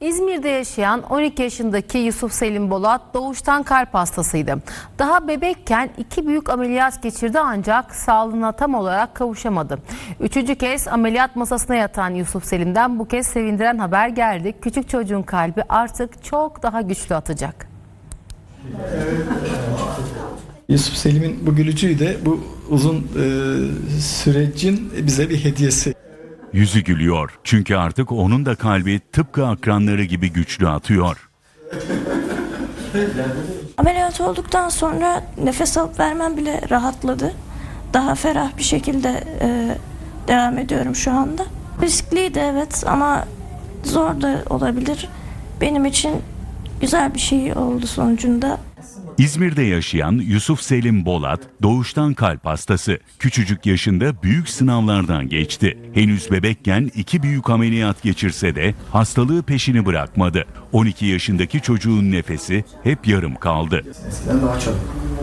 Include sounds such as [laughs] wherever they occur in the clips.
İzmir'de yaşayan 12 yaşındaki Yusuf Selim Bolat doğuştan kalp hastasıydı. Daha bebekken iki büyük ameliyat geçirdi ancak sağlığına tam olarak kavuşamadı. Üçüncü kez ameliyat masasına yatan Yusuf Selim'den bu kez sevindiren haber geldi. Küçük çocuğun kalbi artık çok daha güçlü atacak. Yusuf Selim'in bu gülücüğü de bu uzun e, sürecin bize bir hediyesi. Yüzü gülüyor çünkü artık onun da kalbi tıpkı akranları gibi güçlü atıyor. Ameliyat olduktan sonra nefes alıp vermem bile rahatladı. Daha ferah bir şekilde e, devam ediyorum şu anda. Riskliydi evet ama zor da olabilir. Benim için güzel bir şey oldu sonucunda. İzmir'de yaşayan Yusuf Selim Bolat doğuştan kalp hastası. Küçücük yaşında büyük sınavlardan geçti. Henüz bebekken iki büyük ameliyat geçirse de hastalığı peşini bırakmadı. 12 yaşındaki çocuğun nefesi hep yarım kaldı. Eskiden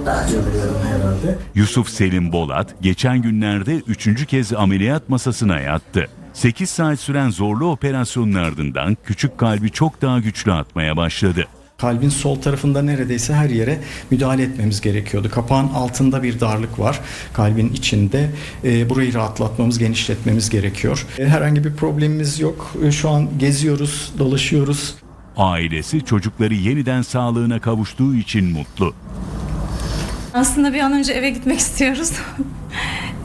daha herhalde. Yusuf Selim Bolat geçen günlerde üçüncü kez ameliyat masasına yattı. 8 saat süren zorlu operasyonun ardından küçük kalbi çok daha güçlü atmaya başladı. Kalbin sol tarafında neredeyse her yere müdahale etmemiz gerekiyordu. Kapağın altında bir darlık var. Kalbin içinde. E, burayı rahatlatmamız, genişletmemiz gerekiyor. E, herhangi bir problemimiz yok. E, şu an geziyoruz, dolaşıyoruz. Ailesi çocukları yeniden sağlığına kavuştuğu için mutlu. Aslında bir an önce eve gitmek istiyoruz.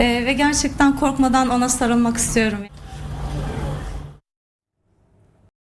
Eee, [laughs] ve gerçekten korkmadan ona sarılmak istiyorum.